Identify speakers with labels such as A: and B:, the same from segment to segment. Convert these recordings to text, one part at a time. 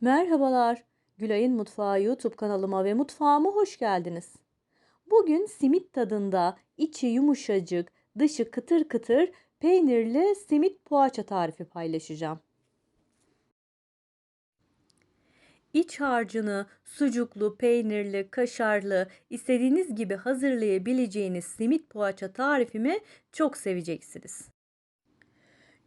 A: Merhabalar, Gülay'ın Mutfağı YouTube kanalıma ve mutfağıma hoş geldiniz. Bugün simit tadında, içi yumuşacık, dışı kıtır kıtır peynirli simit poğaça tarifi paylaşacağım. İç harcını sucuklu, peynirli, kaşarlı, istediğiniz gibi hazırlayabileceğiniz simit poğaça tarifimi çok seveceksiniz.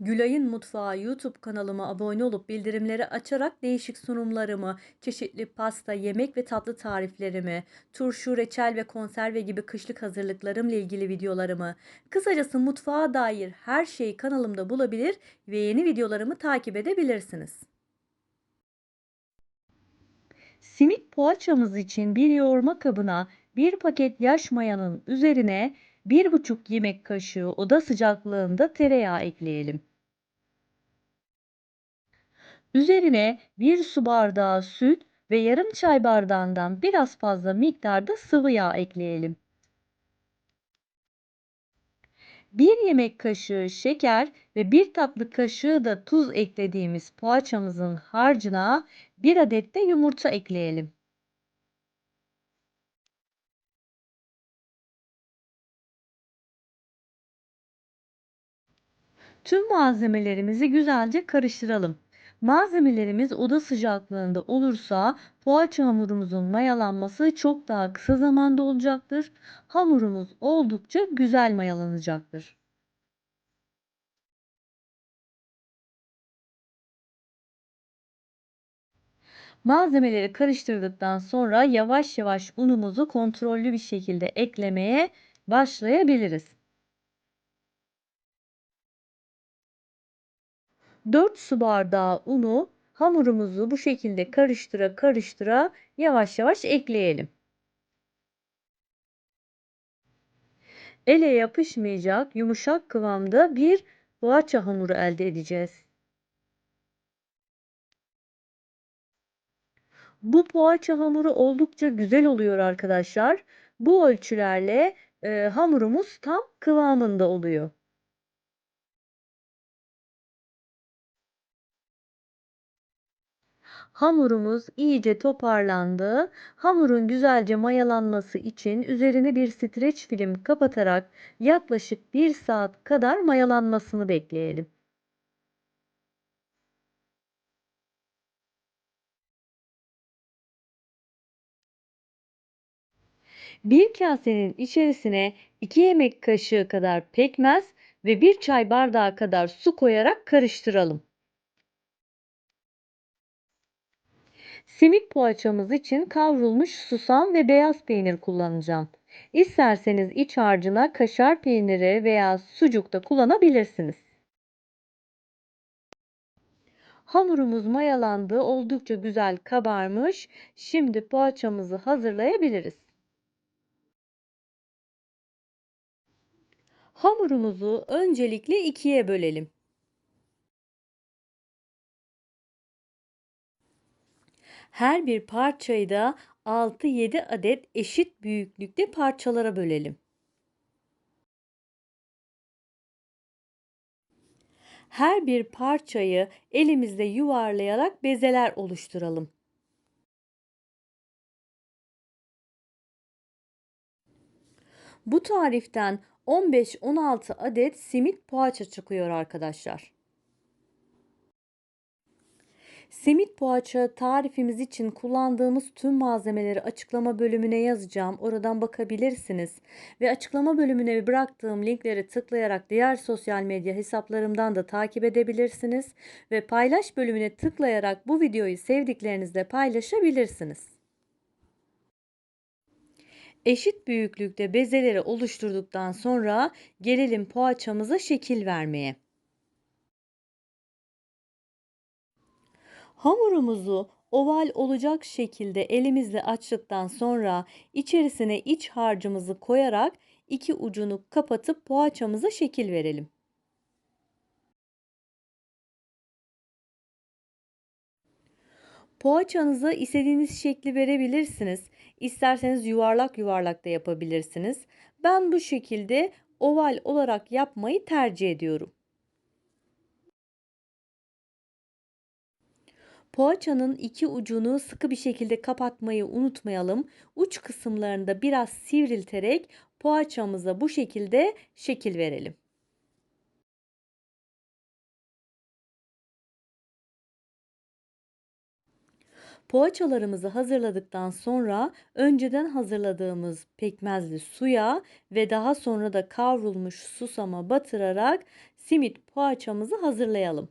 A: Gülay'ın Mutfağı YouTube kanalıma abone olup bildirimleri açarak değişik sunumlarımı, çeşitli pasta, yemek ve tatlı tariflerimi, turşu, reçel ve konserve gibi kışlık hazırlıklarımla ilgili videolarımı, kısacası mutfağa dair her şeyi kanalımda bulabilir ve yeni videolarımı takip edebilirsiniz. Simit poğaçamız için bir yoğurma kabına bir paket yaş mayanın üzerine 1,5 yemek kaşığı oda sıcaklığında tereyağı ekleyelim. Üzerine 1 su bardağı süt ve yarım çay bardağından biraz fazla miktarda sıvı yağ ekleyelim. 1 yemek kaşığı şeker ve 1 tatlı kaşığı da tuz eklediğimiz poğaçamızın harcına 1 adet de yumurta ekleyelim. Tüm malzemelerimizi güzelce karıştıralım. Malzemelerimiz oda sıcaklığında olursa poğaça hamurumuzun mayalanması çok daha kısa zamanda olacaktır. Hamurumuz oldukça güzel mayalanacaktır. Malzemeleri karıştırdıktan sonra yavaş yavaş unumuzu kontrollü bir şekilde eklemeye başlayabiliriz. 4 su bardağı unu hamurumuzu bu şekilde karıştıra karıştıra yavaş yavaş ekleyelim. Ele yapışmayacak yumuşak kıvamda bir poğaça hamuru elde edeceğiz. Bu poğaça hamuru oldukça güzel oluyor arkadaşlar. Bu ölçülerle e, hamurumuz tam kıvamında oluyor. Hamurumuz iyice toparlandı. Hamurun güzelce mayalanması için üzerine bir streç film kapatarak yaklaşık 1 saat kadar mayalanmasını bekleyelim. Bir kasenin içerisine 2 yemek kaşığı kadar pekmez ve 1 çay bardağı kadar su koyarak karıştıralım. Simit poğaçamız için kavrulmuş susam ve beyaz peynir kullanacağım. İsterseniz iç harcına kaşar peyniri veya sucuk da kullanabilirsiniz. Hamurumuz mayalandı, oldukça güzel kabarmış. Şimdi poğaçamızı hazırlayabiliriz. Hamurumuzu öncelikle ikiye bölelim. Her bir parçayı da 6-7 adet eşit büyüklükte parçalara bölelim. Her bir parçayı elimizle yuvarlayarak bezeler oluşturalım. Bu tariften 15-16 adet simit poğaça çıkıyor arkadaşlar. Simit poğaça tarifimiz için kullandığımız tüm malzemeleri açıklama bölümüne yazacağım. Oradan bakabilirsiniz. Ve açıklama bölümüne bıraktığım linkleri tıklayarak diğer sosyal medya hesaplarımdan da takip edebilirsiniz. Ve paylaş bölümüne tıklayarak bu videoyu sevdiklerinizle paylaşabilirsiniz. Eşit büyüklükte bezeleri oluşturduktan sonra gelelim poğaçamıza şekil vermeye. Hamurumuzu oval olacak şekilde elimizle açtıktan sonra içerisine iç harcımızı koyarak iki ucunu kapatıp poğaçamıza şekil verelim. Poğaçanıza istediğiniz şekli verebilirsiniz. İsterseniz yuvarlak yuvarlak da yapabilirsiniz. Ben bu şekilde oval olarak yapmayı tercih ediyorum. Poğaçanın iki ucunu sıkı bir şekilde kapatmayı unutmayalım. Uç kısımlarında biraz sivrilterek poğaçamıza bu şekilde şekil verelim. Poğaçalarımızı hazırladıktan sonra önceden hazırladığımız pekmezli suya ve daha sonra da kavrulmuş susama batırarak simit poğaçamızı hazırlayalım.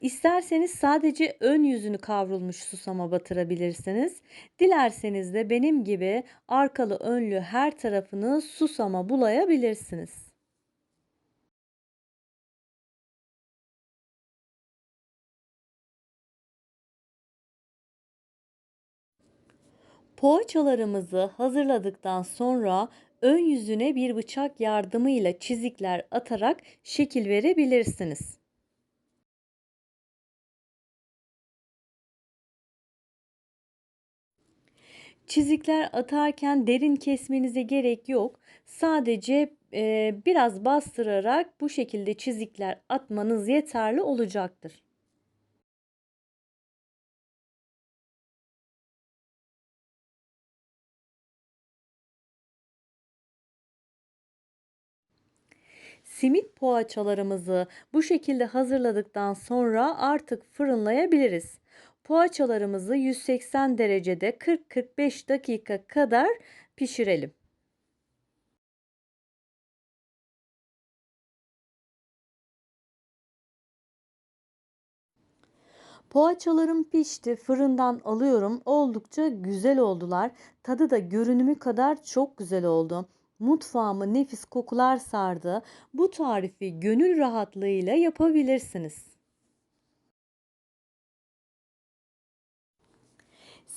A: İsterseniz sadece ön yüzünü kavrulmuş susama batırabilirsiniz. Dilerseniz de benim gibi arkalı önlü her tarafını susama bulayabilirsiniz. Poğaçalarımızı hazırladıktan sonra ön yüzüne bir bıçak yardımıyla çizikler atarak şekil verebilirsiniz. Çizikler atarken derin kesmenize gerek yok. Sadece e, biraz bastırarak bu şekilde çizikler atmanız yeterli olacaktır. Simit poğaçalarımızı bu şekilde hazırladıktan sonra artık fırınlayabiliriz. Poğaçalarımızı 180 derecede 40-45 dakika kadar pişirelim. Poğaçalarım pişti. Fırından alıyorum. Oldukça güzel oldular. Tadı da görünümü kadar çok güzel oldu. Mutfağımı nefis kokular sardı. Bu tarifi gönül rahatlığıyla yapabilirsiniz.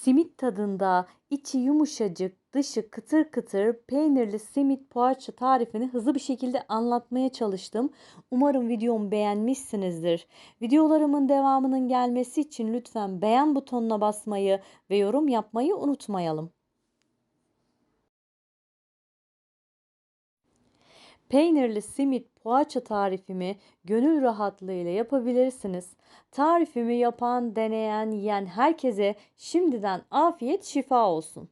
A: Simit tadında, içi yumuşacık, dışı kıtır kıtır peynirli simit poğaça tarifini hızlı bir şekilde anlatmaya çalıştım. Umarım videomu beğenmişsinizdir. Videolarımın devamının gelmesi için lütfen beğen butonuna basmayı ve yorum yapmayı unutmayalım. Peynirli simit poğaça tarifimi gönül rahatlığıyla yapabilirsiniz. Tarifimi yapan, deneyen, yiyen herkese şimdiden afiyet şifa olsun.